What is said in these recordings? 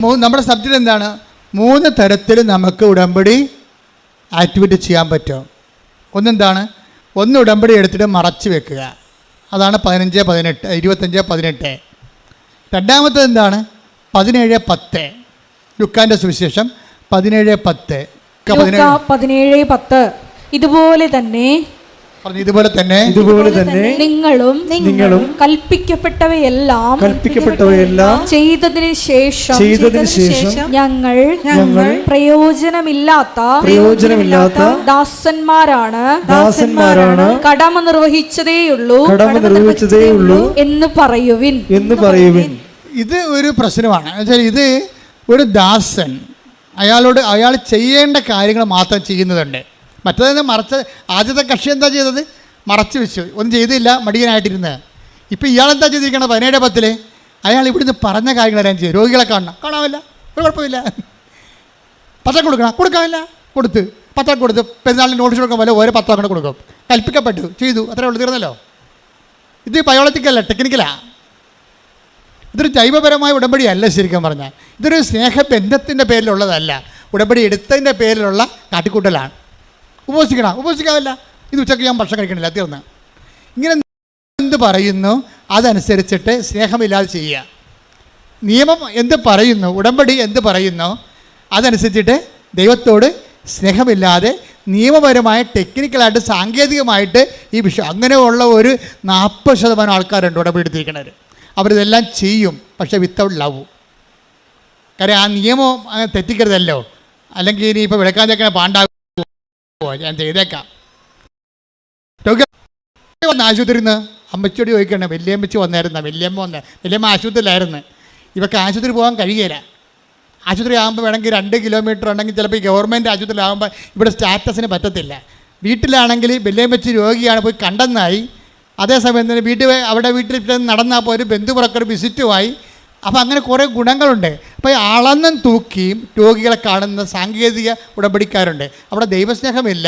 നമ്മുടെ സബ്ജക്റ്റ് എന്താണ്? മൂന്ന് തരത്തിൽ നമുക്ക് ഉടമ്പടി ആക്ടിവിറ്റി ചെയ്യാൻ പറ്റും. ഒന്നെന്താണ്? ഒന്ന് ഉടമ്പടി എടുത്തിട്ട് മറച്ചു വെക്കുക. അതാണ് പതിനഞ്ച് പതിനെട്ട് ഇരുപത്തഞ്ച് പതിനെട്ട്. രണ്ടാമത്തത് എന്താണ്? പതിനേഴ് പത്ത്. ലുക്കാന്റെ സുവിശേഷം പതിനേഴ് പത്ത്. പതിനേഴ് പത്ത്. ഇതുപോലെ തന്നെ പറഞ്ഞു ഇതുപോലെ തന്നെ ഇതുപോലെ തന്നെ നിങ്ങളും നിങ്ങളും കൽപ്പിക്കപ്പെട്ടവയെല്ലാം കൽപ്പിക്കപ്പെട്ടവയെല്ലാം ചെയ്തതിന് ശേഷം ചെയ്തതിന് ശേഷം ഞങ്ങൾ ഞങ്ങൾ പ്രയോജനമില്ലാത്ത പ്രയോജനമില്ലാത്ത ദാസന്മാരാണ് ദാസന്മാരാണ് കടമ നിർവഹിച്ചതേയുള്ളൂ. കടമ നിർവഹിച്ചതേയുള്ളൂ എന്ന് പറയുവിൻ. എന്ന് പറയുവിൻ. ഇത് ഒരു പ്രശ്നമാണ്. ഇത് ഒരു ദാസൻ. അയാളോട് അയാൾ ചെയ്യേണ്ട കാര്യങ്ങൾ മാത്രം ചെയ്യുന്നതുണ്ട്. മറ്റേത് മറച്ച ആദ്യത്തെ കക്ഷി എന്താ ചെയ്തത്? മറച്ചു വെച്ചു. ഒന്നും ചെയ്തില്ല മടിയനായിട്ടിരുന്നത് ഇപ്പം ഇയാളെന്താ ചെയ്തിരിക്കണം? പതിനേഴ് പത്തിൽ അയാൾ ഇവിടുന്ന് പറഞ്ഞ കാര്യങ്ങളെല്ലാം ചെയ്യും രോഗികളെ കാണണം. കാണാമല്ല. ഒരു കുഴപ്പമില്ല പത്രം കൊടുക്കണം. കൊടുക്കാമല്ല. കൊടുത്ത്. പത്രം കൊടുത്ത് പെരുന്നാളിന് നോട്ടീസ് കൊടുക്കാൻ പോലെ ഓരോ പത്രം കൂടെ കൊടുക്കും. കൽപ്പിക്കപ്പെട്ടു. ചെയ്തു. അത്രേ ഉള്ളൂ. തീർന്നല്ലോ? ഇത് ബയോളജിക്കല്ല ടെക്നിക്കലാ ഇതൊരു ജൈവപരമായ ഉടമ്പടിയല്ല ശരിക്കും പറഞ്ഞാൽ. ഇതൊരു സ്നേഹബന്ധത്തിന്റെ പേരിലുള്ളതല്ല. ഉടമ്പടി എടുത്തതിന്റെ പേരിലുള്ള കാട്ടിക്കൂട്ടലാണ്. ഉപവസിക്കണം ഉപവസിക്കാവില്ല ഇത് ഉച്ചയ്ക്ക് ഞാൻ ഭക്ഷണം കഴിക്കണില്ല. തീർന്ന്. ഇങ്ങനെ എന്ത് പറയുന്നു? അതനുസരിച്ചിട്ട് സ്നേഹമില്ലാതെ ചെയ്യുക. നിയമം എന്ത് പറയുന്നു? ഉടമ്പടി എന്ത് പറയുന്നു? അതനുസരിച്ചിട്ട് ദൈവത്തോട് സ്നേഹമില്ലാതെ നിയമപരമായ ടെക്നിക്കലായിട്ട് സാങ്കേതികമായിട്ട് ഈ വിഷയം അങ്ങനെയുള്ള ഒരു നാൽപ്പത് ശതമാനം ആൾക്കാരുണ്ട് ഉടമ്പടി എടുത്തിരിക്കുന്നവർ അവരിതെല്ലാം ചെയ്യും. പക്ഷേ വിത്തൗട്ട് ലവ് കാര്യം ആ നിയമം തെറ്റിക്കരുതല്ലോ. അല്ലെങ്കിൽ ഇനി ഇപ്പോൾ വിളക്കാൻ ചേക്കണ പാണ്ടാകുമോ ഞാൻ ചെയ്തേക്കാം. വന്ന ആശുപത്രിയിൽ നിന്ന് അമ്മച്ചോടി ചോദിക്കണേ വല്യമ്മച്ചി വന്നായിരുന്നു? വല്യമ്മ വന്ന വല്യമ്മ ആശുപത്രിയിലായിരുന്നു. ഇവർക്ക് ആശുപത്രി പോകാൻ കഴിയില്ല. ആശുപത്രി ആകുമ്പോൾ വേണമെങ്കിൽ രണ്ട് കിലോമീറ്റർ ഉണ്ടെങ്കിൽ ചിലപ്പോൾ ഗവൺമെന്റ് ആശുപത്രിയിലാകുമ്പോൾ ഇവിടെ സ്റ്റാറ്റസിന് പറ്റത്തില്ല. വീട്ടിലാണെങ്കിൽ വല്യമ്മച്ചി രോഗിയാണ് പോയി കണ്ടെന്നായി. അതേസമയം തന്നെ വീട്ടിൽ അവിടെ വീട്ടിൽ നടന്നാൽ പോലും ബന്ധുപുറക്കൊരു വിസിറ്റുമായി അപ്പോൾ അങ്ങനെ കുറേ ഗുണങ്ങളുണ്ട്. അപ്പോൾ അളന്നും തൂക്കിയും രോഗികളെ കാണുന്ന സാങ്കേതിക ഉടമ്പടിക്കാരുണ്ട്. അവിടെ ദൈവസ്നേഹമില്ല.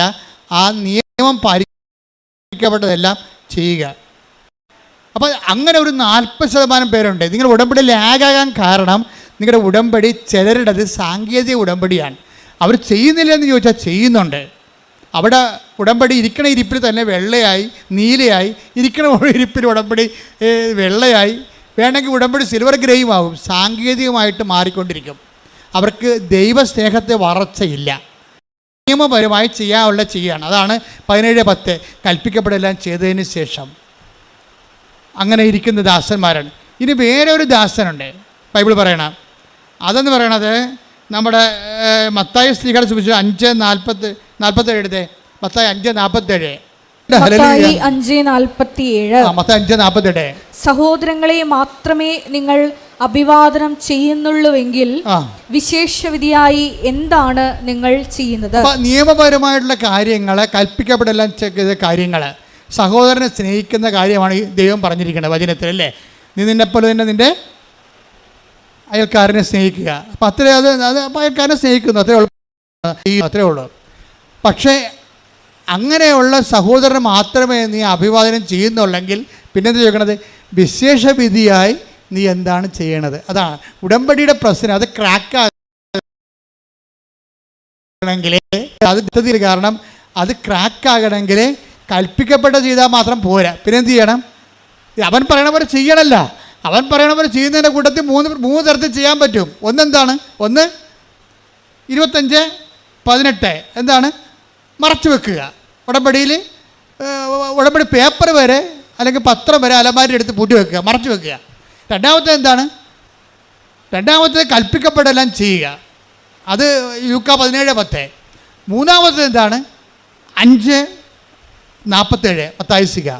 ആ നിയമം പാലിക്കപ്പെട്ടതെല്ലാം ചെയ്യുക. അപ്പോൾ അങ്ങനെ ഒരു നാൽപ്പത് ശതമാനം പേരുണ്ട്. നിങ്ങൾ ഉടമ്പടി ലാഗാകാൻ കാരണം നിങ്ങളുടെ ഉടമ്പടി ചിലരുടേത് സാങ്കേതിക ഉടമ്പടിയാണ്. അവർ ചെയ്യുന്നില്ല എന്ന് ചോദിച്ചാൽ ചെയ്യുന്നുണ്ട്. അവിടെ ഉടമ്പടി ഇരിക്കണ ഇരിപ്പിൽ തന്നെ വെള്ളയായി നീലയായി ഇരിക്കണ ഇരിപ്പിൽ ഉടമ്പടി വെള്ളയായി വേണമെങ്കിൽ ഉടമ്പടി സിൽവർ ഗ്രേയും ആവും സാങ്കേതികമായിട്ട് മാറിക്കൊണ്ടിരിക്കും. അവർക്ക് ദൈവസ്നേഹത്തെ വളർച്ചയില്ല. നിയമപരമായി ചെയ്യാനുള്ള ചെയ്യുകയാണ് അതാണ് പതിനേഴ് പത്ത്. കൽപ്പിക്കപ്പെടെല്ലാം ചെയ്തതിന് ശേഷം. അങ്ങനെ ഇരിക്കുന്ന ദാസന്മാരാണ്. ഇനി വേറെ ഒരു ദാസനുണ്ട്. ബൈബിൾ പറയണം. അതെന്ന് പറയണത്? നമ്മുടെ മത്തായ സ്ത്രീകളെ ചോദിച്ചു അഞ്ച് നാൽപ്പത്ത് നാൽപ്പത്തേഴ് എടുത്തേ. മത്തായ അഞ്ച് നാൽപ്പത്തേഴ്. സഹോദരങ്ങളെ മാത്രമേ നിങ്ങൾ അഭിവാദനം ചെയ്യുന്നുള്ളൂവെങ്കിൽ വിശേഷവിധിയായി എന്താണ് നിങ്ങൾ ചെയ്യുന്നത്? നിയമപരമായിട്ടുള്ള കാര്യങ്ങൾ കൽപ്പിക്കപ്പെടെല്ലാം കാര്യങ്ങൾ സഹോദരനെ സ്നേഹിക്കുന്ന കാര്യമാണ് ഈ ദൈവം പറഞ്ഞിരിക്കുന്നത് വചനത്തിൽ അല്ലേ? നീ നിന്നെ പോലെ തന്നെ നിന്റെ അയൽക്കാരനെ സ്നേഹിക്കുക. അപ്പം അത്രേ അത് അത് അയൽക്കാരനെ സ്നേഹിക്കുന്നു അത്രേ ഉള്ളൂ. അത്രേ ഉള്ളൂ. പക്ഷേ അങ്ങനെയുള്ള സഹോദരൻ മാത്രമേ നീ അഭിവാദനം ചെയ്യുന്നുള്ളെങ്കിൽ പിന്നെന്ത് ചോദിക്കണത്? വിശേഷവിധിയായി നീ എന്താണ് ചെയ്യണത്? അതാണ് ഉടമ്പടിയുടെ പ്രശ്നം അത് ക്രാക്ക് ആകണമെങ്കിൽ അത് ഇത്തതിൽ കാരണം അത് ക്രാക്കാകണമെങ്കിൽ കൽപ്പിക്കപ്പെട്ട ചെയ്താൽ മാത്രം പോരാ. പിന്നെ എന്ത് ചെയ്യണം? അവൻ പറയണ പോലെ ചെയ്യണമല്ല അവൻ പറയണ പോലെ ചെയ്യുന്നതിന്റെ കൂട്ടത്തിൽ മൂന്ന് മൂന്ന് തരത്തിൽ ചെയ്യാൻ പറ്റും. ഒന്നെന്താണ്? ഒന്ന് ഇരുപത്തഞ്ച് പതിനെട്ട്. എന്താണ്? മറച്ചു വെക്കുക. ഉടമ്പടിയിൽ ഉടമ്പടി പേപ്പർ വരെ അല്ലെങ്കിൽ പത്രം വരെ അലമാരി എടുത്ത് പൂട്ടി വെക്കുക മറച്ചു വെക്കുക. രണ്ടാമത്തെ എന്താണ്? രണ്ടാമത്തെ കൽപ്പിക്കപ്പെടെല്ലാം ചെയ്യുക. അത് യുക്ക പതിനേഴ് പത്ത്. മൂന്നാമത്തെ എന്താണ്? അഞ്ച് നാൽപ്പത്തേഴ് പത്തായുസിക.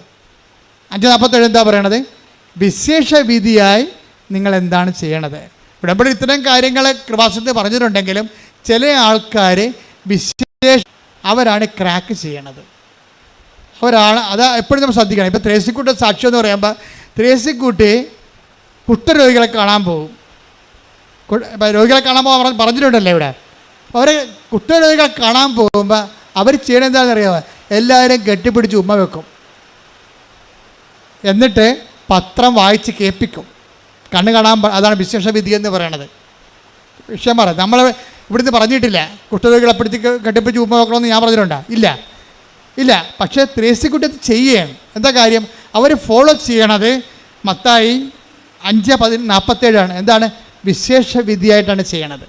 അഞ്ച് നാൽപ്പത്തേഴ് എന്താ പറയണത്? വിശേഷ വിധിയായി നിങ്ങൾ എന്താണ് ചെയ്യണത്? ഉടമ്പടി ഇത്തരം കാര്യങ്ങൾ കൃപാസനത്തിൽ പറഞ്ഞിട്ടുണ്ടെങ്കിലും ചില ആൾക്കാർ വിശേഷ അവരാണ് ക്രാക്ക് ചെയ്യണത്. അവരാണ് അത് എപ്പോഴും നമ്മൾ ശ്രദ്ധിക്കണം. ഇപ്പോൾ ത്രേസിക്കുട്ടി സാക്ഷ്യം എന്ന് പറയുമ്പോൾ ത്രേസിക്കുട്ടി കുഷ്ഠരോഗികളെ കാണാൻ പോകും. രോഗികളെ കാണാൻ പോകാൻ പറഞ്ഞ് പറഞ്ഞിട്ടുണ്ടല്ലോ ഇവിടെ. അവർ കുഷ്ഠരോഗികളെ കാണാൻ പോകുമ്പോൾ അവർ ചെയ്യണത് എന്താണെന്ന് അറിയാമോ എല്ലാവരും കെട്ടിപ്പിടിച്ച് ഉമ്മ വെക്കും. എന്നിട്ട് പത്രം വായിച്ച് കേൾപ്പിക്കും. കണ്ണ് കാണാൻ അതാണ് വിശേഷ വിധി എന്ന് പറയണത്. വിഷയം പറയാം നമ്മൾ ഇവിടുന്ന് പറഞ്ഞിട്ടില്ല. കുഷ്ഠരോഗികളെ പിടിച്ച് കെട്ടിപ്പിച്ച് ഉമ്മ നോക്കണമെന്ന് ഞാൻ പറഞ്ഞിട്ടുണ്ടോ. ഇല്ല. ഇല്ല. പക്ഷേ ത്രേസി അത് ചെയ്യുകയാണ് എന്താ കാര്യം? അവർ ഫോളോ ചെയ്യണത് മത്തായി അഞ്ച് പതി നാൽപ്പത്തേഴാണ് എന്താണ്? വിശേഷ വിധിയായിട്ടാണ് ചെയ്യണത്.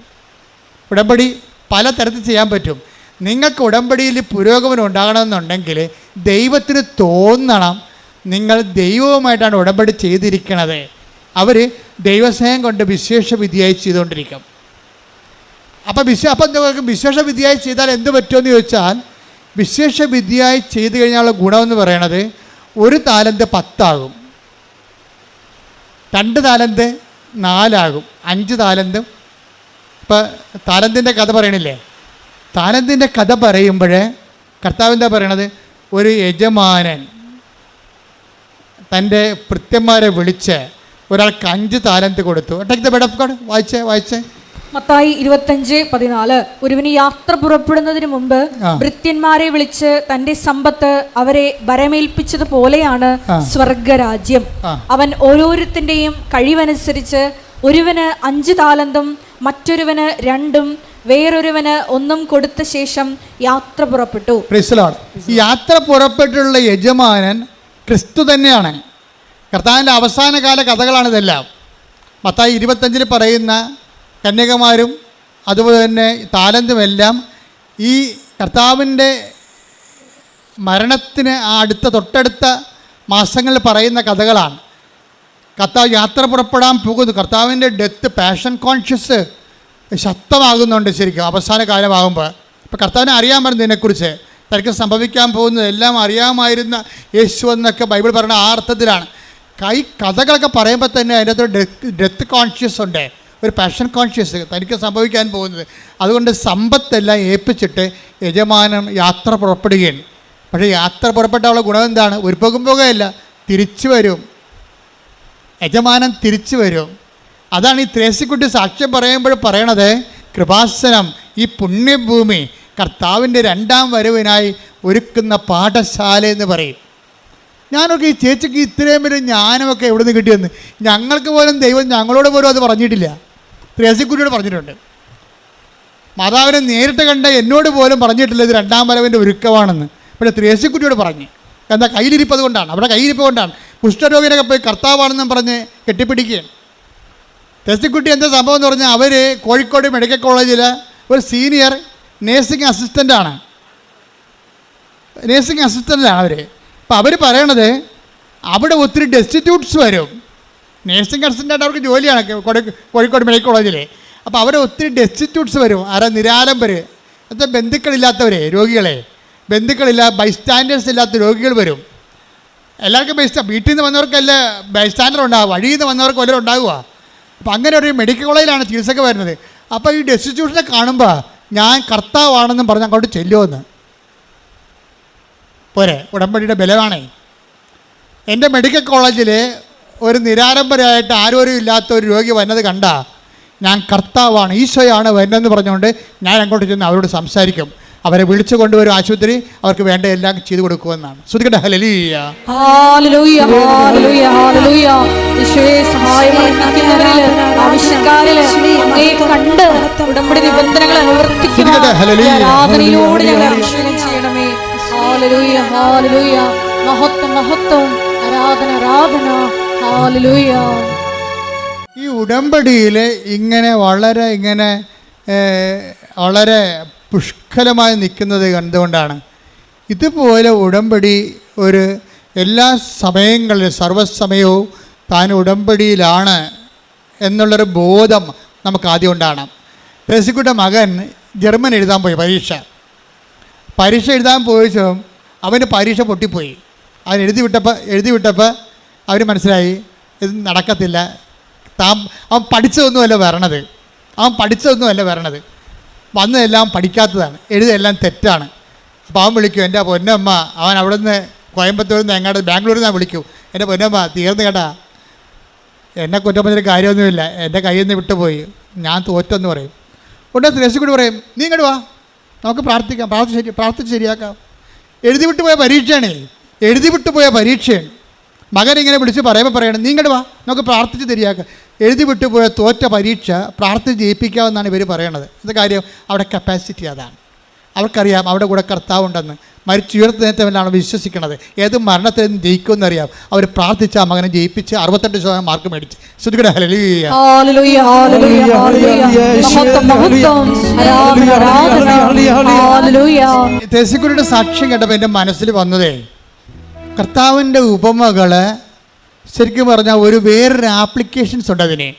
ഉടമ്പടി പല തരത്തിൽ ചെയ്യാൻ പറ്റും. നിങ്ങൾക്ക് ഉടമ്പടിയിൽ പുരോഗമനം ഉണ്ടാകണമെന്നുണ്ടെങ്കിൽ ദൈവത്തിന് തോന്നണം നിങ്ങൾ ദൈവവുമായിട്ടാണ് ഉടമ്പടി ചെയ്തിരിക്കണത്. അവർ ദൈവസ്നേഹം കൊണ്ട് വിശേഷ വിധിയായി ചെയ്തുകൊണ്ടിരിക്കും. അപ്പം വിശ അപ്പം നിങ്ങൾക്ക് വിശേഷ വിധിയായി ചെയ്താൽ എന്ത് പറ്റുമെന്ന് ചോദിച്ചാൽ വിശേഷ വിധിയായി ചെയ്തു കഴിഞ്ഞാലുള്ള ഗുണമെന്ന് പറയണത് ഒരു താലന്ത് പത്താകും. രണ്ട് താലന്ത് നാലാകും. അഞ്ച് താലന്തും. ഇപ്പം താലന്തിന്റെ കഥ പറയണില്ലേ? താലന്തിന്റെ കഥ പറയുമ്പോൾ കർത്താവ് എന്താ പറയണത്? ഒരു യജമാനൻ തന്റെ ഭൃത്യന്മാരെ വിളിച്ച് ഒരാൾക്ക് അഞ്ച് താലന്ത് കൊടുത്തു. Take the bed of God വായിച്ചേ വായിച്ചേ. മത്തായി ഇരുപത്തഞ്ച് പതിനാല്. ഒരുവിന് യാത്ര പുറപ്പെടുന്നതിന് മുമ്പ്. ഭൃത്യന്മാരെ വിളിച്ച് തന്റെ സമ്പത്ത് അവരെ വരമേൽപ്പിച്ചതുപോലെയാണ്. സ്വർഗരാജ്യം. അവൻ ഓരോരുത്തന്റെയും കഴിവനുസരിച്ച് ഒരുവന് അഞ്ച് താലന്തും മറ്റൊരുവന് രണ്ടും വേറൊരുവന് ഒന്നും കൊടുത്ത ശേഷം യാത്ര പുറപ്പെട്ടു. യാത്ര പുറപ്പെട്ടുള്ള യജമാനൻ ക്രിസ്തു തന്നെയാണ്. കർത്താവിന്റെ അവസാനകാല കഥകളാണ് ഇതെല്ലാം മത്തായി ഇരുപത്തഞ്ചിൽ പറയുന്ന കന്യകമാരും അതുപോലെ തന്നെ താലന്തുമെല്ലാം ഈ കർത്താവിന്റെ മരണത്തിന് ആ അടുത്ത തൊട്ടടുത്ത മാസങ്ങളിൽ പറയുന്ന കഥകളാണ്. കർത്താവ് യാത്ര പുറപ്പെടാൻ പോകുന്നു. കർത്താവിന്റെ ഡെത്ത് പാഷൻ കോൺഷ്യസ് ശക്തമാകുന്നുണ്ട് ശരിക്കും. അവസാന കാലമാകുമ്പോൾ. ഇപ്പോൾ കർത്താവിനെ അറിയാൻ പറഞ്ഞു ഇതിനെക്കുറിച്ച്. തനിക്ക് സംഭവിക്കാൻ പോകുന്നത് എല്ലാം അറിയാമായിരുന്ന യേശു എന്നൊക്കെ ബൈബിൾ പറയുന്ന ആ അർത്ഥത്തിലാണ്. കൈ കഥകളൊക്കെ പറയുമ്പോൾ തന്നെ അതിന്റെ അകത്ത് ഡെത്ത് കോൺഷ്യസ് ഉണ്ട്. ഒരു പാഷൻ കോൺഷ്യസ് തനിക്ക് സംഭവിക്കാൻ പോകുന്നത്. അതുകൊണ്ട് സമ്പത്തെല്ലാം ഏൽപ്പിച്ചിട്ട് യജമാനം യാത്ര പുറപ്പെടുകയാണ്. പക്ഷേ യാത്ര പുറപ്പെട്ടാലുള്ള ഗുണം എന്താണ്? ഒരു പോകും പോകുകയല്ല തിരിച്ചു വരും. യജമാനം തിരിച്ചു വരും. അതാണ് ഈ ത്രേസിക്കുട്ടി സാക്ഷ്യം പറയുമ്പോൾ പറയണത് കൃപാസനം ഈ പുണ്യഭൂമി കർത്താവിന്റെ രണ്ടാം വരവിനായി ഒരുക്കുന്ന പാഠശാല എന്ന് പറയും. ഞാനൊക്കെ ഈ ചേച്ചിക്ക് ഇത്രയും വലിയ ജ്ഞാനമൊക്കെ എവിടെ നിന്ന് കിട്ടിയെന്ന്? ഞങ്ങൾക്ക് പോലും ദൈവം ഞങ്ങളോട് പോലും അത് പറഞ്ഞിട്ടില്ല. ത്രേസിക്കുട്ടിയോട് പറഞ്ഞിട്ടുണ്ട്. മാതാവിനെ നേരിട്ട് കണ്ട എന്നോട് പോലും പറഞ്ഞിട്ടില്ല ഇത് രണ്ടാം വരവിന്റെ ഒരുക്കമാണെന്ന്. പക്ഷേ ത്രേസിക്കുട്ടിയോട് പറഞ്ഞു എന്താ കയ്യിലിരിപ്പത് കൊണ്ടാണ് അവിടെ കയ്യിരിപ്പ് കൊണ്ടാണ്. കുഷ്ഠരോഗിനൊക്കെ പോയി കർത്താവാണെന്നും പറഞ്ഞ് കെട്ടിപ്പിടിക്കുകയാണ്. ത്രേസിക്കുട്ടി എന്താ സംഭവം എന്ന് പറഞ്ഞാൽ അവർ കോഴിക്കോട് മെഡിക്കൽ കോളേജിൽ ഒരു സീനിയർ നേഴ്സിംഗ് അസിസ്റ്റന്റാണ് നേഴ്സിംഗ് അസിസ്റ്റന്റാണ് അവർ അപ്പോൾ അവർ പറയണത് അവിടെ ഒത്തിരി ഡെസ്റ്റിറ്റ്യൂട്ട്സ് വരും. നേഴ്സിംഗ് അസിസ്റ്റന്റായിട്ട് അവർക്ക് ജോലിയാണ് കോഴി- കോഴിക്കോട് മെഡിക്കൽ കോളേജിൽ അപ്പോൾ അവർ ഒത്തിരി ഡെസ്റ്റിറ്റ്യൂട്ട്സ് വരും ആരാ നിരാലംബർ അത്ര ബന്ധുക്കളില്ലാത്തവരെ രോഗികളെ. ബന്ധുക്കളില്ല ബൈസ്റ്റാൻഡേഴ്സ് ഇല്ലാത്ത രോഗികൾ വരും. എല്ലാവർക്കും ബൈസ്റ്റാ വീട്ടിൽ നിന്ന് വന്നവർക്കല്ല ബൈസ്റ്റാൻഡർ ഉണ്ടാവുക വഴിയിൽ നിന്ന് വന്നവർക്ക് വല്ലതും ഉണ്ടാവുക. അപ്പോൾ അങ്ങനെ ഒരു മെഡിക്കൽ കോളേജിലാണ് ചികിത്സക്ക് വരുന്നത്. അപ്പോൾ ഈ ഡെസ്റ്റിറ്റ്യൂഷനെ കാണുമ്പോൾ ഞാൻ കർത്താവാണെന്നും പറഞ്ഞ് അങ്ങോട്ട് ചെല്ലുമെന്ന് പോരെ ഉടമ്പടിയുടെ ബലമാണേ എന്റെ മെഡിക്കൽ കോളേജിൽ ഒരു നിരാരംഭരായിട്ട് ആരോരും ഇല്ലാത്ത ഒരു രോഗി വന്നത് കണ്ട ഞാൻ കർത്താവാണ് ഈശോയാണ് വരുന്നതെന്ന് പറഞ്ഞുകൊണ്ട് ഞാൻ അങ്ങോട്ട് ചെന്ന് അവരോട് സംസാരിക്കും. അവരെ വിളിച്ചു കൊണ്ടുവരും ആശുപത്രി അവർക്ക് വേണ്ട എല്ലാം ചെയ്തു കൊടുക്കുമെന്നാണ്. ശ്രുതിക്കട്ടെ ഹലലിയ ആവശ്യക്കാരിൽ കണ്ട് ഉടമ്പടി നിബന്ധനകൾ ഞങ്ങൾ ചെയ്യണമേ. Hallelujah hallelujah. മഹത്വം മഹത്വം. ആരാധന ആരാധന. ഈ ഉടമ്പടിയിൽ ഇങ്ങനെ വളരെ ഇങ്ങനെ വളരെ പുഷ്കലമായി നിൽക്കുന്നത് കണ്ടുകൊണ്ടാണ് ഇതുപോലെ ഉടമ്പടി ഒരു എല്ലാ സമയങ്ങളിലും സർവസമയവും താൻ ഉടമ്പടിയിലാണ് എന്നുള്ളൊരു ബോധം നമുക്ക് ആദ്യം ഉണ്ടാകണം. ത്രേസിക്കുട്ട മകൻ ജർമ്മൻ എഴുതാൻ പോയി പരീക്ഷ. പരീക്ഷ എഴുതാൻ പോയിച്ചും അവന് പരീക്ഷ പൊട്ടിപ്പോയി. അവൻ എഴുതി വിട്ടപ്പോൾ എഴുതി വിട്ടപ്പോൾ അവന് മനസ്സിലായി ഇത് നടക്കത്തില്ല. താൻ അവൻ പഠിച്ചതൊന്നുമല്ല വരണത്. അവൻ പഠിച്ചതൊന്നുമല്ല വരണത്. വന്നതെല്ലാം പഠിക്കാത്തതാണ്. എഴുതെല്ലാം തെറ്റാണ്. അപ്പോൾ അവൻ വിളിക്കും എന്റെ പൊന്നമ്മ അവൻ അവിടെ നിന്ന് കോയമ്പത്തൂരിൽ നിന്ന് എങ്ങാണ്ട് ബാംഗ്ലൂരിൽ നിന്ന് വിളിക്കൂ. എന്റെ പൊന്നമ്മ തീർന്നു കേട്ടാ. എന്നെ കുറ്റം കാര്യമൊന്നുമില്ല. എന്റെ കയ്യിൽ നിന്ന് വിട്ടുപോയി. ഞാൻ തോറ്റെന്ന് പറയും. ഉടനെ ത്രേസി കൂടി പറയും നീ ഇങ്ങോട്ട് വാ. നമുക്ക് പ്രാർത്ഥിക്കാം. പ്രാർത്ഥിച്ച് ശരി പ്രാർത്ഥിച്ച് ശരിയാക്കാം. എഴുതി വിട്ടുപോയ പരീക്ഷയാണേ. എഴുതി വിട്ടുപോയ പരീക്ഷയാണ്. മകൻ ഇങ്ങനെ വിളിച്ച് പറയുമ്പോൾ പറയണം നീ ഇങ്ങോട്ട് വാ നമുക്ക് പ്രാർത്ഥിച്ച് ശരിയാക്കാം. എഴുതി വിട്ടുപോയ തോറ്റ പരീക്ഷ പ്രാർത്ഥിച്ച് ജയിപ്പിക്കാമെന്നാണ് ഇവർ പറയണത്. എന്താ കാര്യം അവിടെ കപ്പാസിറ്റി അതാണ്. അവർക്കറിയാം അവിടെ കൂടെ കർത്താവുണ്ടെന്ന്. മരിച്ചുയർത്തുന്നേറ്റവനാണ് വിശ്വസിക്കുന്നത് ഏത് മരണത്തിൽ നിന്ന് ജയിക്കുമെന്നറിയാം. അവർ പ്രാർത്ഥിച്ച ആ മകനെ ജയിപ്പിച്ച് അറുപത്തെട്ട് ശതമാനം മാർക്ക് മേടിച്ച്. തെസിക്കുരുടെ സാക്ഷ്യം കേട്ടപ്പോൾ എന്റെ മനസ്സിൽ വന്നതേ കർത്താവിന്റെ ഉപമകൾ ശരിക്കും പറഞ്ഞാൽ ഒരു വേറൊരു ആപ്ലിക്കേഷൻസ് ഉണ്ട് അതിന്.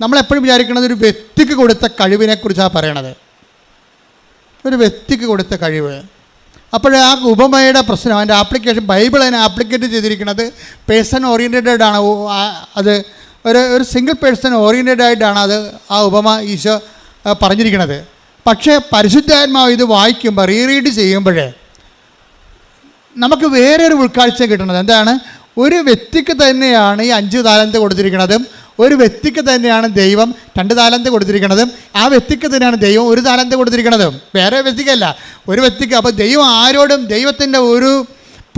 നമ്മളെപ്പോഴും വിചാരിക്കുന്നത് ഒരു വ്യക്തിക്ക് കൊടുത്ത കഴിവിനെക്കുറിച്ചാണ് പറയണത്. ഒരു വ്യക്തിക്ക് കൊടുത്ത കഴിവ്. അപ്പോൾ ആ ഉപമയുടെ പ്രശ്നം അതിന്റെ ആപ്ലിക്കേഷൻ ബൈബിൾ അതിനെ ആപ്ലിക്കേറ്റ് ചെയ്തിരിക്കുന്നത് പേഴ്സൺ ഓറിയന്റഡ് ആണ്. അത് ഒരു ഒരു സിംഗിൾ പേഴ്സൺ ഓറിയന്റഡ് ആയിട്ടാണ് അത് ആ ഉപമ ഈശോ പറഞ്ഞിരിക്കുന്നത് പക്ഷേ പരിശുദ്ധാത്മാവ് ഇത് വായിക്കുമ്പോൾ റീറീഡ് ചെയ്യുമ്പോഴേ നമുക്ക് വേറെ ഒരു ഉൾക്കാഴ്ച കിട്ടുന്നത്. എന്താണ്? ഒരു വ്യക്തിക്ക് തന്നെയാണ് ഈ അഞ്ച് താലന്ത് കൊടുത്തിരിക്കുന്നതും. ഒരു വ്യക്തിക്ക് തന്നെയാണ് ദൈവം രണ്ട് താലന്ത് കൊടുത്തിരിക്കുന്നതും. ആ വ്യക്തിക്ക് തന്നെയാണ് ദൈവം ഒരു താലന്ത് കൊടുത്തിരിക്കുന്നതും. വേറെ വ്യക്തിക്കല്ല. ഒരു വ്യക്തിക്ക് അപ്പോൾ ദൈവം ആരോടും ദൈവത്തിന്റെ ഒരു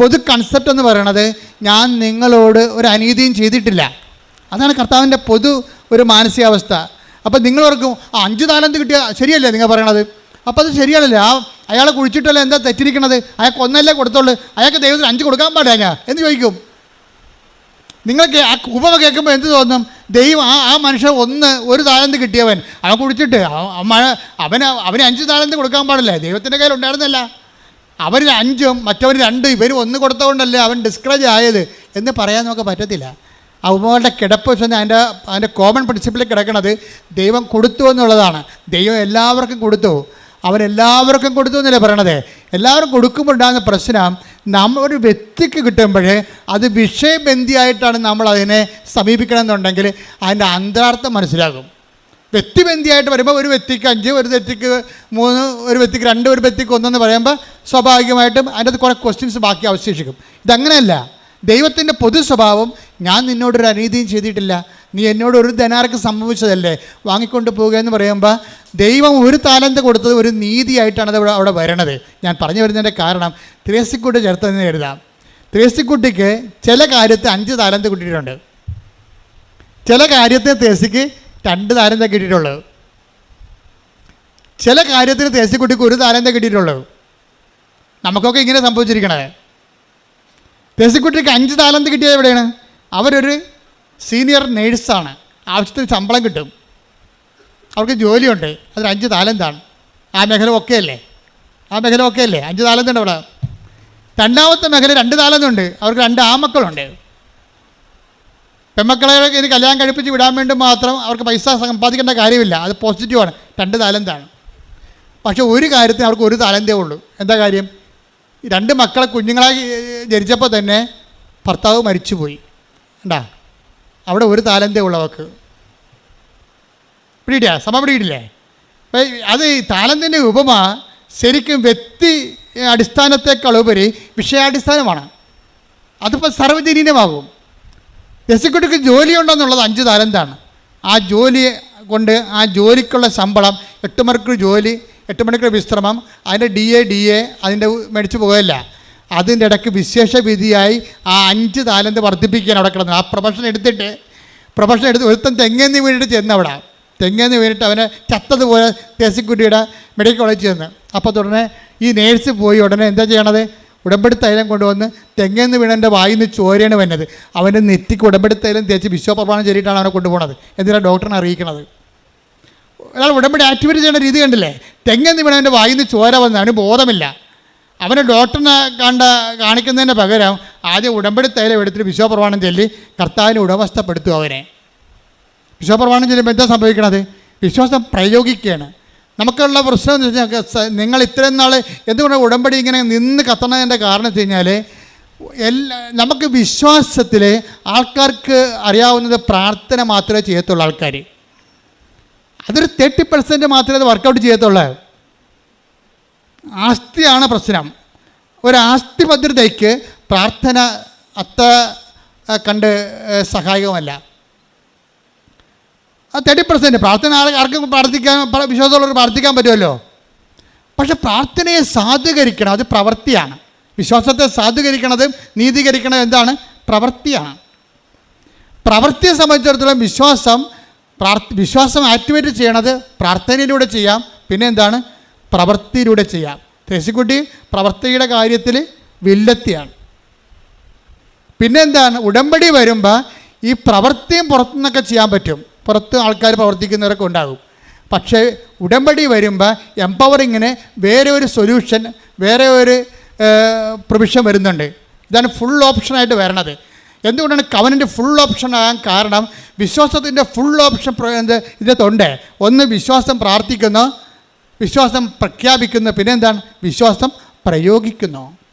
പൊതു കൺസെപ്റ്റ് എന്ന് പറയണത് ഞാൻ നിങ്ങളോട് ഒരു അനീതിയും ചെയ്തിട്ടില്ല. അതാണ് കർത്താവിന്റെ പൊതു ഒരു മാനസികാവസ്ഥ. ഓർക്കും ആ അഞ്ച് താലന്ത് കിട്ടിയ ശരിയല്ലേ? നിങ്ങൾ പറയണത്. അപ്പോൾ അത് ശരിയാണല്ലേ? ആ അയാളെ കുഴിച്ചിട്ടല്ലേ എന്താ തെറ്റിരിക്കണത്? അയാൾക്ക് ഒന്നല്ലേ കൊടുത്തോളൂ അയാൾക്ക് ദൈവത്തിന് അഞ്ച് കൊടുക്കാൻ പാടില്ല എന്ന് ചോദിക്കും. നിങ്ങൾക്ക് ആ ഉപമ കേൾക്കുമ്പോൾ എന്ത് തോന്നും? ദൈവം ആ ആ മനുഷ്യൻ ഒന്ന് ഒരു താലന്ത് കിട്ടിയവൻ. അവൻ കുടിച്ചിട്ട് അവ- അവൻ അവന് അവന് അഞ്ച് താലന്ത് കൊടുക്കാൻ പാടില്ല. ദൈവത്തിന്റെ കയ്യിൽ ഉണ്ടായിരുന്നല്ല. അവർ അഞ്ചും മറ്റവന് രണ്ട് ഇവർ ഒന്ന് കൊടുത്തതുകൊണ്ടല്ലേ അവൻ ഡിസ്കറേജ് ആയത് എന്ന് പറയാൻ നമുക്ക് പറ്റത്തില്ല. ആ ഉപമകളുടെ കിടപ്പ് വെച്ചാൽ അതിന്റെ അതിന്റെ കോമൺ പ്രിൻസിപ്പിളിൽ കിടക്കുന്നത് ദൈവം കൊടുത്തു എന്നുള്ളതാണ്. ദൈവം എല്ലാവർക്കും കൊടുത്തു. അവൻ എല്ലാവർക്കും കൊടുത്തു എന്നല്ലേ പറയണത്? എല്ലാവരും കൊടുക്കുമ്പോൾ ഉണ്ടാകുന്ന പ്രശ്നം നമ്മൾ ഒരു വ്യക്തിക്ക് കിട്ടുമ്പോഴേ അത് വിഷയബന്ധിയായിട്ടാണ് നമ്മൾ അതിനെ സമീപിക്കണമെന്നുണ്ടെങ്കിൽ അതിന്റെ അന്തരാർത്ഥം മനസ്സിലാകും. വ്യക്തിബന്ധിയായിട്ട് വരുമ്പോൾ ഒരു വ്യക്തിക്ക് അഞ്ച് ഒരു വ്യക്തിക്ക് മൂന്ന് ഒരു വ്യക്തിക്ക് രണ്ട് ഒരു വ്യക്തിക്ക് ഒന്നെന്ന് പറയുമ്പോൾ സ്വാഭാവികമായിട്ടും അതിന്റെ അത് കുറേ ക്വസ്റ്റ്യൻസ് ബാക്കി അവശേഷിക്കും. ഇതങ്ങനെയല്ല. ദൈവത്തിന്റെ പൊതു സ്വഭാവം ഞാൻ നിന്നോടൊരു അനീതിയും ചെയ്തിട്ടില്ല. നീ എന്നോട് ഒരു ധനാർക്ക് സംഭവിച്ചതല്ലേ? വാങ്ങിക്കൊണ്ട് പോവുക എന്ന് പറയുമ്പോൾ ദൈവം ഒരു താലന്ത് കൊടുത്തത് ഒരു നീതിയായിട്ടാണ് അത് അവിടെ വരണത്. ഞാൻ പറഞ്ഞു വരുന്നതിന്റെ കാരണം ത്രേസിക്കുട്ടി ചേർത്തതെന്ന് എഴുതാം. ത്രേസിക്കുട്ടിക്ക് ചില കാര്യത്തെ അഞ്ച് താലന്ത് കിട്ടിയിട്ടുണ്ട്. ചില കാര്യത്തെ തേസിക്ക് രണ്ട് താരന്ത കിട്ടിയിട്ടുള്ളത് ചില കാര്യത്തിന് തേസിക്കുട്ടിക്ക് ഒരു താരന്ത കിട്ടിയിട്ടുള്ളത് നമുക്കൊക്കെ ഇങ്ങനെ സംഭവിച്ചിരിക്കണേ തേസിക്കുട്ടിക്ക് അഞ്ച് താലന്ത് കിട്ടിയത് എവിടെയാണ്? അവരൊരു സീനിയർ നേഴ്സാണ് ആവശ്യത്തിന് ശമ്പളം കിട്ടും. അവർക്ക് ജോലിയുണ്ട്. അതിന് അഞ്ച് താലന്താണ്. ആ മേഖല ഒക്കെ അല്ലേ? ആ മേഖല ഒക്കെ അല്ലേ? അഞ്ച് താലന്തുണ്ട് അവിടെ. രണ്ടാമത്തെ മേഖല രണ്ട് താലന്തുണ്ട്. അവർക്ക് രണ്ട് ആമക്കളുണ്ട് പെമ്മക്കളെ ഇനി കല്യാണം കഴിപ്പിച്ച് വിടാൻ വേണ്ടി മാത്രം അവർക്ക് പൈസ സമ്പാദിക്കേണ്ട കാര്യമില്ല. അത് പോസിറ്റീവാണ് രണ്ട് താലന്താണ്. പക്ഷേ ഒരു കാര്യത്തിന് അവർക്ക് ഒരു താലന്തേ ഉള്ളൂ. എന്താ കാര്യം? രണ്ട് മക്കളെ കുഞ്ഞുങ്ങളായി ജനിച്ചപ്പോൾ തന്നെ ഭർത്താവ് മരിച്ചുപോയി. ഉണ്ടാ അവിടെ ഒരു താലന്തേ ഉള്ളവർക്ക് പിടിയിട്ടാ സമ പിടിയിട്ടില്ലേ? അത് താലന്തിന്റെ ഉപമ ശരിക്കും വ്യക്തി അടിസ്ഥാനത്തെക്കാൾ ഉപരി വിഷയാടിസ്ഥാനമാണ്. അതിപ്പോൾ സർവജനീനമാകും രസിക്കുട്ടിക്ക് ജോലിയുണ്ടെന്നുള്ളത് അഞ്ച് താലന്താണ്. ആ ജോലി കൊണ്ട് ആ ജോലിക്കുള്ള ശമ്പളം എട്ട് മണിക്കൂർ ജോലി എട്ട് മണിക്കൂർ വിശ്രമം അതിന്റെ ഡി എ ഡി എ അതിന്റെ മേടിച്ച് പോകല്ല അതിന്റെ ഇടയ്ക്ക് വിശേഷ വിധിയായി ആ അഞ്ച് താലന്ത് വർദ്ധിപ്പിക്കാൻ അവിടെ കിടന്നു ആ പ്രൊഫഷൻ എടുത്തിട്ട് പ്രൊഫഷൻ എടുത്ത് ഒരുത്തൻ തെങ്ങേന്ന് വീണിട്ട് ചെന്ന് അവിടെ. തെങ്ങേന്ന് വീണിട്ട് അവനെ ചത്തതുപോലെ തേസിക്കുട്ടിയുടെ മെഡിക്കൽ കോളേജിൽ ചെന്ന്. അപ്പോൾ തുടനെ ഈ നേഴ്സ് പോയി ഉടനെ എന്താ ചെയ്യണത്? ഉടമ്പടി തൈലം കൊണ്ടുവന്ന് തെങ്ങേന്ന് വീണന്റെ വായിൽ നിന്ന് ചോരയാണ് വന്നത്. അവന്റെ നെറ്റിക്ക് ഉടമ്പടി തൈലം തേച്ച് വിശ്വപ്രമാണം ചെയ്തിട്ടാണ് അവനെ കൊണ്ടുപോകുന്നത് എന്തിനാണ് ഡോക്ടറിനെ അറിയിക്കണത്. ഒരാൾ ഉടമ്പടി ആക്ടിവേറ്റ് ചെയ്യുന്ന രീതി കണ്ടില്ലേ? തെങ്ങെന്ന് വീണവന്റെ വായിൽ നിന്ന് ചോര വന്ന് അവന് ബോധമില്ല. അവന് ഡോക്ടറിനെ കണ്ട കാണിക്കുന്നതിന് പകരം ആദ്യം ഉടമ്പടി തൈലം എടുത്തിട്ട് വിശ്വപ്രമാണം ചൊല്ലി കർത്താവിനെ ഉടമസ്ഥപ്പെടുത്തും അവനെ. വിശ്വപ്രമാണം ചെല്ലുമ്പോൾ എന്താ സംഭവിക്കണത്? വിശ്വാസം പ്രയോഗിക്കുകയാണ്. നമുക്കുള്ള പ്രശ്നം എന്ന് വെച്ചാൽ നിങ്ങൾ ഇത്രയും നാൾ എന്തുകൊണ്ട് ഉടമ്പടി ഇങ്ങനെ നിന്ന് കത്തണതിന്റെ കാരണം വെച്ച് കഴിഞ്ഞാൽ എല്ലാ നമുക്ക് വിശ്വാസത്തിൽ ആൾക്കാർക്ക് അറിയാവുന്നത് പ്രാർത്ഥന മാത്രമേ ചെയ്യത്തുള്ളൂ ആൾക്കാർ അതൊരു തേർട്ടി പെർസെന്റ് മാത്രമേ അത് വർക്കൗട്ട് ചെയ്യത്തുള്ളൂ. ആസ്തിയാണ് പ്രശ്നം. ഒരു ആസ്തി ഭദ്രതയ്ക്ക് പ്രാർത്ഥന അത്ര കണ്ട് സഹായകമല്ല. അത് തേർട്ടി പെർസെന്റ് പ്രാർത്ഥന ആർ- ആർക്കും പ്രാർത്ഥിക്കാൻ പ്ര- വിശ്വാസമുള്ളവർ പ്രാർത്ഥിക്കാൻ പറ്റുമല്ലോ? പക്ഷെ പ്രാർത്ഥനയെ സാധൂകരിക്കണം അത് പ്രവൃത്തിയാണ്. വിശ്വാസത്തെ സാധൂകരിക്കണതും നീതീകരിക്കണതും എന്താണ്? പ്രവൃത്തിയാണ്. പ്രവൃത്തിയെ സംബന്ധിച്ചിടത്തോളം വിശ്വാസം പ്രാർത്ഥ വിശ്വാസം ആക്ടിവേറ്റ് ചെയ്യണത് പ്രാർത്ഥനയിലൂടെ ചെയ്യാം. പിന്നെ എന്താണ്? പ്രവൃത്തിയിലൂടെ ചെയ്യാം. തേശിക്കുട്ടി പ്രവൃത്തിയുടെ കാര്യത്തിൽ വില്ലത്തിയാണ്. പിന്നെന്താണ്? ഉടമ്പടി വരുമ്പോൾ ഈ പ്രവൃത്തിയും പുറത്തുനിന്നൊക്കെ ചെയ്യാൻ പറ്റും. പുറത്ത് ആൾക്കാർ പ്രവർത്തിക്കുന്നവരൊക്കെ ഉണ്ടാകും. പക്ഷേ ഉടമ്പടി വരുമ്പോൾ എംപവറിങ്ങിന് വേറെ ഒരു സൊല്യൂഷൻ വേറെ ഒരു പ്രൊവിഷൻ വരുന്നുണ്ട്. ഇതാണ് ഫുൾ ഓപ്ഷനായിട്ട് വരണത്. എന്തുകൊണ്ടാണ് കവനിന്റെ ഫുൾ ഓപ്ഷൻ ആകാൻ കാരണം വിശ്വാസത്തിന്റെ ഫുൾ ഓപ്ഷൻ ഇതിനകത്തുണ്ട്. ഒന്ന് വിശ്വാസം പ്രാർത്ഥിക്കുന്നു വിശ്വാസം പ്രഖ്യാപിക്കുന്നു പിന്നെന്താണ്? വിശ്വാസം പ്രയോഗിക്കുന്നു.